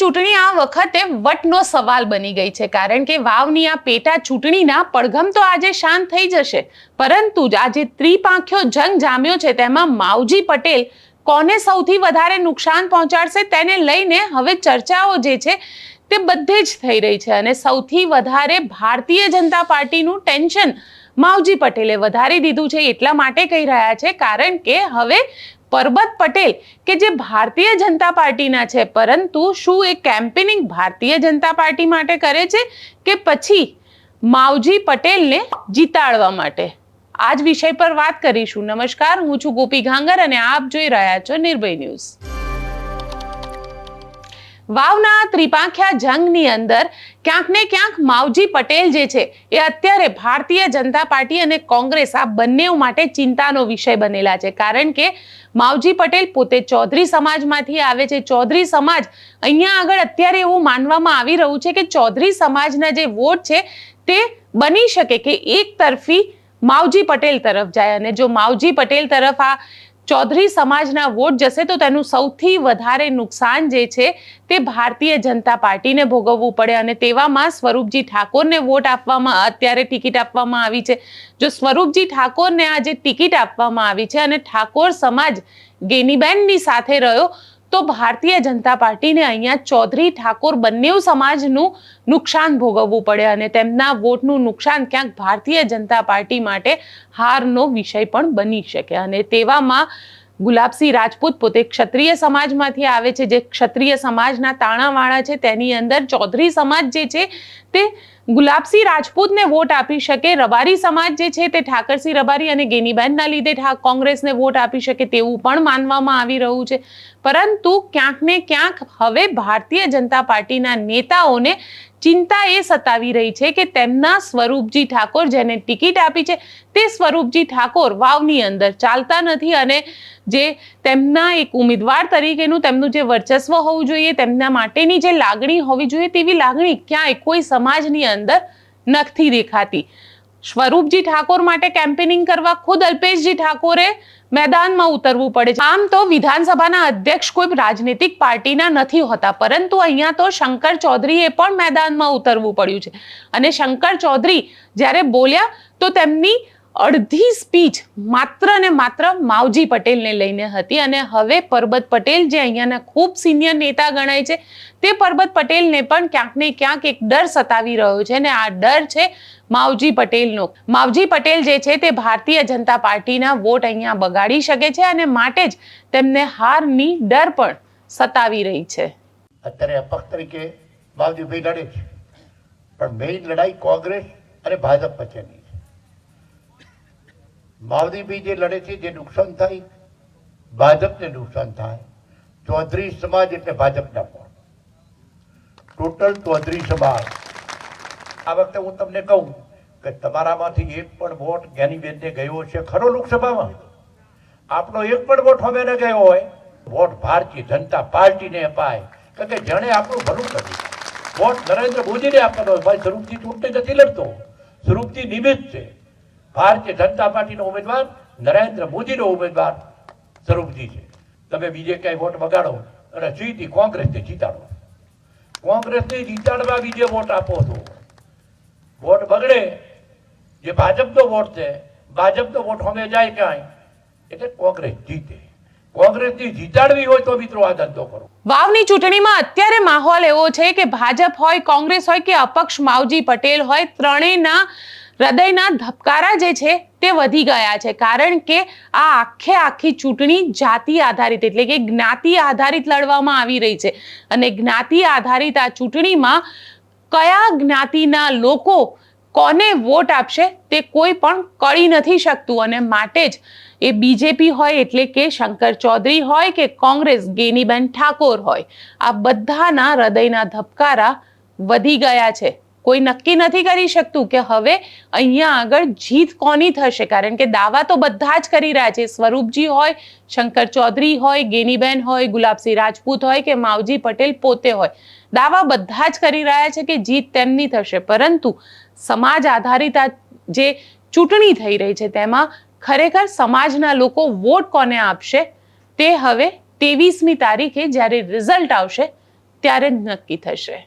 ચૂંટણી આ વખતે વટનો સવાલ બની ગઈ છે. કારણ કે વાવની આ પેટા ચૂંટણીના પડઘમ તો આજે શાંત થઈ જશે. પરંતુ આજે ત્રિપાંખ્યો જંગ જામ્યો છે, તેમાં માવજી પટેલ કોને સૌથી વધારે નુકસાન પહોંચાડશે તેને લઈને હવે ચર્ચાઓ જે છે, તે બધે જ થઈ રહી છે. અને સૌથી વધારે ભારતીય જનતા પાર્ટીનું ટેન્શન માવજી પટેલે વધારી દીધું છે એટલા માટે કહી રહ્યા છે. કારણ કે હવે પરબત પટેલ, કે જે ભારતીય જનતા પાર્ટીના છે. પરંતુ શું એ કેમ્પેનિંગ ભારતીય જનતા પાર્ટી માટે કરે છે, કે પછી માવજી પટેલને જીતાડવા માટે? આ જ વિષય પર વાત કરીશું. નમસ્કાર, હું છું ગોપી ઘાંગર અને આપ જોઈ રહ્યા છો નિર્ભય ન્યૂઝ. વાવના ત્રિપાંખ્યા જંગની અંદર ક્યાંક ને ક્યાંક માવજી પટેલ જે છે, એ અત્યારે ભારતીય જનતા પાર્ટી અને કોંગ્રેસ આ બંને માટે ચિંતાનો વિષય બનેલા છે. કારણ કે માવજી પટેલ પોતે ચૌધરી સમાજમાંથી આવે છે. ચૌધરી સમાજ અહીંયા આગળ અત્યારે એવું માનવામાં આવી રહ્યું છે કે ચૌધરી સમાજના જે વોટ છે, તે બની શકે કે એક તરફી માવજી પટેલ તરફ જાય અને જો માવજી પટેલ તરફ આ ચૌધરી સમાજના વોટ જશે તો તેનું સૌથી વધારે નુકસાન જે છે તે ભારતીય જનતા પાર્ટીને ભોગવવું પડે અને તેવામાં સ્વરૂપજી ઠાકોરને વોટ આપવામાં અત્યારે ટિકિટ આપવામાં આવી છે. જો સ્વરૂપજી ઠાકોરને આજે ટિકિટ આપવામાં આવી છે અને ઠાકોર સમાજ ગેનીબેનની સાથે રહ્યો તો ભારતીય જનતા પાર્ટીને અહીંયા ચૌધરી ઠાકોર બંને સમાજનું નુકસાન ભોગવવું પડે અને તેમના વોટનું નુકસાન ક્યાંક ભારતીય જનતા પાર્ટી માટે હારનો વિષય પણ બની શકે. અને તેવામાં ગુલાબસિંહ રાજપૂત પોતે ક્ષત્રિય સમાજમાંથી આવે છે. જે ક્ષત્રિય સમાજના તાણાવાળા છે, તેની અંદર ચૌધરી સમાજ જે છે, તે ગુલાબસિંહ રાજપૂતને વોટ આપી શકે રબારી સમાજ જે છે તે ઠાકરસિંહ રબારી અને ગેનીબેનના લીધે કોંગ્રેસને વોટ આપી શકે તેવું પણ માનવામાં આવી રહ્યું છે. પરંતુ ક્યાંક ને ક્યાંક હવે ભારતીય જનતા પાર્ટીના નેતાઓને ચિંતા એ સતાવી રહી છે કે તેમના સ્વરૂપજી ઠાકોર જેને ટિકિટ આપી છે તે સ્વરૂપજી ઠાકોર વાવની અંદર ચાલતા નથી અને જે તેમના એક ઉમેદવાર તરીકેનું તેમનું જે વર્ચસ્વ હોવું જોઈએ, તેમના માટેની જે લાગણી હોવી જોઈએ તેવી લાગણી ક્યાંય કોઈ સમાજની અંદર નથી દેખાતી. સ્વરૂપજી ઠાકોર માટે કેમ્પેનિંગ કરવા ખુદ અલ્પેશજી ઠાકોરે મેદાનમાં ઉતરવું પડે છે. આમ તો વિધાનસભાના અધ્યક્ષ કોઈ રાજનીતિક પાર્ટીના નથી હોતા, પરંતુ અહીંયા તો શંકર ચૌધરીએ પણ મેદાનમાં ઉતરવું પડ્યું છે. અને શંકર ચૌધરી જ્યારે બોલ્યા તો તેમની અડધી સ્પીચ માત્ર ને માત્ર માવજી પટેલને લઈને હતી અને હવે પરબત પટેલ જે અહીંયાના ખૂબ સિનિયર નેતા ગણાય છે, તે પરબત પટેલને પણ ક્યાંક ને ક્યાંક એક ડર સતાવી રહ્યો છે અને આ ડર છે માવજી પટેલનો. માવજી પટેલ જે છે તે ભારતીય જનતા પાર્ટીના વોટ અહીંયા બગાડી શકે છે અને માટે જ તેમને હારની ડર પણ સતાવી રહી છે. અત્યારે અપક્ષ તરીકે માવજીભાઈ લડે છે. પણ મેઇન લડાઈ કોંગ્રેસ અને ભાજપ વચ્ચેની. માવજીભાઈ જે લડે છે, જે નુકસાન થાય, ભાજપને નુકસાન થાય, ચૌધરી સમાજ એટલે ભાજપના પણ. ટોટલ ચૌધરી સમાજ. આ વખતે હું તમને કહું કે તમારામાંથી એક પણ વોટ જ્ઞાનીબેનને ગયો છે ખરો લોકસભામાં? આપણો એક પણ વોટ હવે ગયો હોય. વોટ ભારતીય જનતા પાર્ટીને અપાય. કારણ કે જણે આપણું ભલું કર્યું. વોટ નરેન્દ્ર મોદીને આપવાનો ભાઈ, સ્વરૂપથી ચૂંટણી નથી લડતો. સ્વરૂપથી નિમિત્ત છે. ભારતીય જનતા પાર્ટીનો ઉમેદવાર, નરેન્દ્ર મોદીનો ઉમેદવાર સ્વરૂપજી છે. તમે બીજે ક્યાંય વોટ બગાડો અને જીતી કોંગ્રેસને જીતાડો. કોંગ્રેસને જીતાડવા બીજે વોટ આપો છો વોટ બગડે, જે ભાજપનો વોટ છે, ભાજપનો વોટ અમે જાય ક્યાંય, એટલે કોંગ્રેસ જીતે. કોંગ્રેસની જીતાડવી હોય તો મિત્રો આ ધંધો કરો. વાવની ચૂંટણીમાં અત્યારે માહોલ એવો છે કે ભાજપ હોય, કોંગ્રેસ હોય કે અપક્ષ, માવજી પટેલ હોય, ત્રણેયના હૃદયના ધબકારા જે છે તે વધી ગયા છે. કારણ કે આ આખે આખી ચૂંટણી જાતિ આધારિત એટલે કે જ્ઞાતિ આધારિત લડવામાં આવી રહી છે. અને જ્ઞાતિ આધારિત આ ચૂંટણીમાં કયા જ્ઞાતિના લોકો કોને વોટ આપશે તે કોઈ પણ કળી નથી શકતું. અને માટે જ એ બીજેપી હોય એટલે કે શંકર ચૌધરી હોય કે કોંગ્રેસ, ગેનીબેન ઠાકોર હોય, આ બધાના હૃદયના ધબકારા વધી ગયા છે. કોઈ નક્કી નથી કરી શકતું કે હવે અહીંયા આગળ જીત કોની થશે? કારણ કે દાવા તો બધા જ કરી રહ્યા છે. સ્વરૂપજી હોય, શંકર ચૌધરી હોય, ગેનીબેન હોય, ગુલાબસિંહ રાજપૂત હોય કે માવજી પટેલ પોતે હોય. દાવા બધા જ કરી રહ્યા છે કે જીત તેમની થશે. પરંતુ સમાજ આધારિત આ જે ચૂંટણી થઈ રહી છે તેમાં ખરેખર સમાજના લોકો વોટ કોને આપશે? તે હવે ત્રેવીસમી તારીખે જ્યારે રિઝલ્ટ આવશે, ત્યારે જ નક્કી થશે.